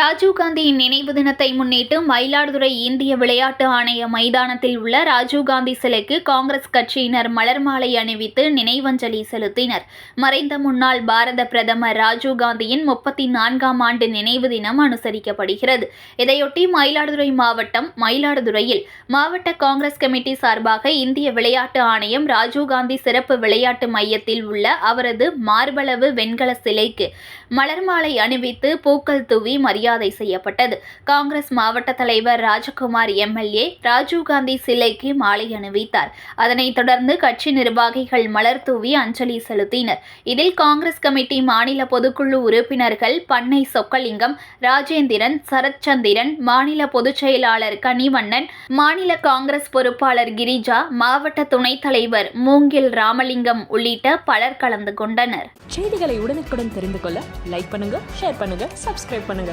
ராஜீவ்காந்தியின் நினைவு தினத்தை முன்னிட்டு மயிலாடுதுறை இந்திய விளையாட்டு ஆணைய மைதானத்தில் உள்ள ராஜீவ்காந்தி சிலைக்கு காங்கிரஸ் கட்சியினர் மலர் மாலை அணிவித்து நினைவஞ்சலி செலுத்தினர். மறைந்த முன்னாள் பாரத பிரதமர் ராஜீவ்காந்தியின் முப்பத்தி நான்காம் ஆண்டு நினைவு தினம் அனுசரிக்கப்படுகிறது. இதையொட்டி மயிலாடுதுறை மாவட்டம் மயிலாடுதுறையில் மாவட்ட காங்கிரஸ் கமிட்டி சார்பாக இந்திய விளையாட்டு ஆணையம் ராஜீவ்காந்தி சிறப்பு விளையாட்டு மையத்தில் உள்ள அவரது மார்பளவு வெண்கல சிலைக்கு மலர் மாலை அணிவித்து பூக்கள் தூவி மரியாதை மரியாதை செய்யப்பட்டது. காங்கிரஸ் மாவட்ட தலைவர் ராஜகுமார் எம்எல்ஏ ராஜீவ்காந்தி சிலைக்கு மாலை அணிவித்தார். அதனைத் தொடர்ந்து கட்சி நிர்வாகிகள் மலர் தூவி அஞ்சலி செலுத்தினர். இதில் காங்கிரஸ் கமிட்டி மாநில பொதுக்குழு உறுப்பினர்கள் பண்ணை சொக்கலிங்கம் ராஜேந்திரன் சரத்சந்திரன் மாநில பொதுச் செயலாளர் கனிவண்ணன் மாநில காங்கிரஸ் பொறுப்பாளர் கிரிஜா மாவட்ட துணைத் தலைவர் மூங்கில் ராமலிங்கம் உள்ளிட்ட பலர் கலந்து கொண்டனர். செய்திகளை உடனுக்குடன் தெரிந்து கொள்ள லைக் பண்ணுங்க ஷேர் பண்ணுங்க சப்ஸ்கிரைப் பண்ணுங்க.